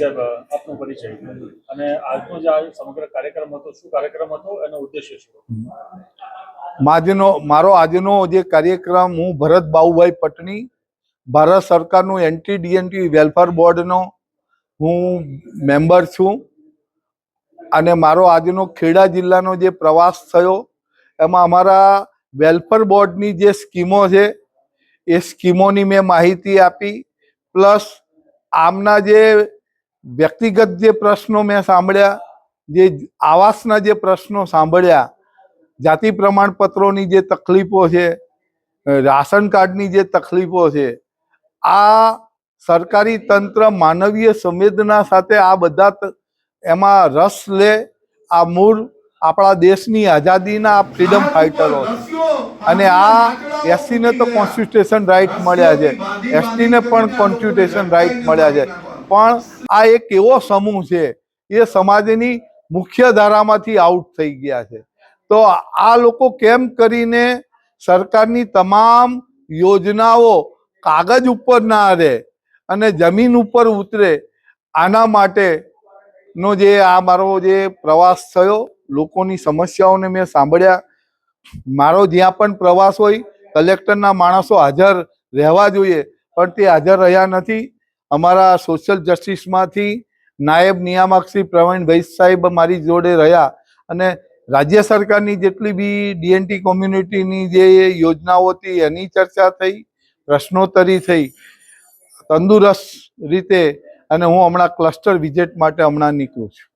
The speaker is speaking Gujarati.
સાહેબ, આપનો પરિચય. અને આજનો જે આ સમગ્ર કાર્યક્રમ હતો, શું કાર્યક્રમ હતો, એનો ઉદ્દેશ્ય શું આજનો, મારો આજનો જે કાર્યક્રમ, હું ભરત બાઉભાઈ પટણી ભારત સરકારનું એન્ટી ડીએનટી વેલફેર બોર્ડનો હું મેમ્બર છું. અને મારો આજનો ખેડા જિલ્લાનો જે પ્રવાસ થયો, એમાં અમારા વેલફેર બોર્ડની જે સ્કીમો છે, એ સ્કીમોની મેં માહિતી આપી. પ્લસ, આમના જે વ્યક્તિગત જે પ્રશ્નો મેં સાંભળ્યા, જે આવાસના જે પ્રશ્નો સાંભળ્યા, જાતિ પ્રમાણપત્રોની જે તકલીફો છે રાશન કાર્ડની જે તકલીફો છે, આ સરકારી તંત્ર માનવીય સંવેદના સાથે આ બધા એમાં રસ લે, આ મૂળ આપણા દેશની આઝાદીના ફ્રીડમ ફાઇટરો અને આ એસસીને તો કોન્સ્ટિટ્યુશન રાઇટ મળ્યા છે. એસટીને પણ કોન્સ્ટિટ્યુશન રાઇટ મળ્યા છે. પણ આ એક એવો સમૂહ છે, એ સમાજની મુખ્ય ધારામાંથી આઉટ થઈ ગયા છે. તો આ લોકો કેમ કરીને સરકારની તમામ યોજનાઓ કાગજ ઉપર ના રહે અને જમીન ઉપર ઉતરે, આના માટેનો જે આ મારો જે પ્રવાસ થયો, લોકોની સમસ્યાઓને મેં સાંભળ્યા. મારો જ્યાં પણ પ્રવાસ હોય કલેક્ટરના માણસો હાજર રહેવા જોઈએ, પણ તે હાજર રહ્યા નથી. અમારા સોશિયલ જસ્ટિસમાંથી નાયબ નિયામક શ્રી પ્રવીણભાઈ સાહેબ મારી જોડે રહ્યા અને રાજ્ય સરકારની જેટલી બી ડીએનટી કોમ્યુનિટીની જે યોજનાઓ હતી એની ચર્ચા થઈ, પ્રશ્નોત્તરી થઈ, તંદુરસ્ત રીતે અને હું હમણાં ક્લસ્ટર વિઝિટ માટે હમણાં નીકળું છું.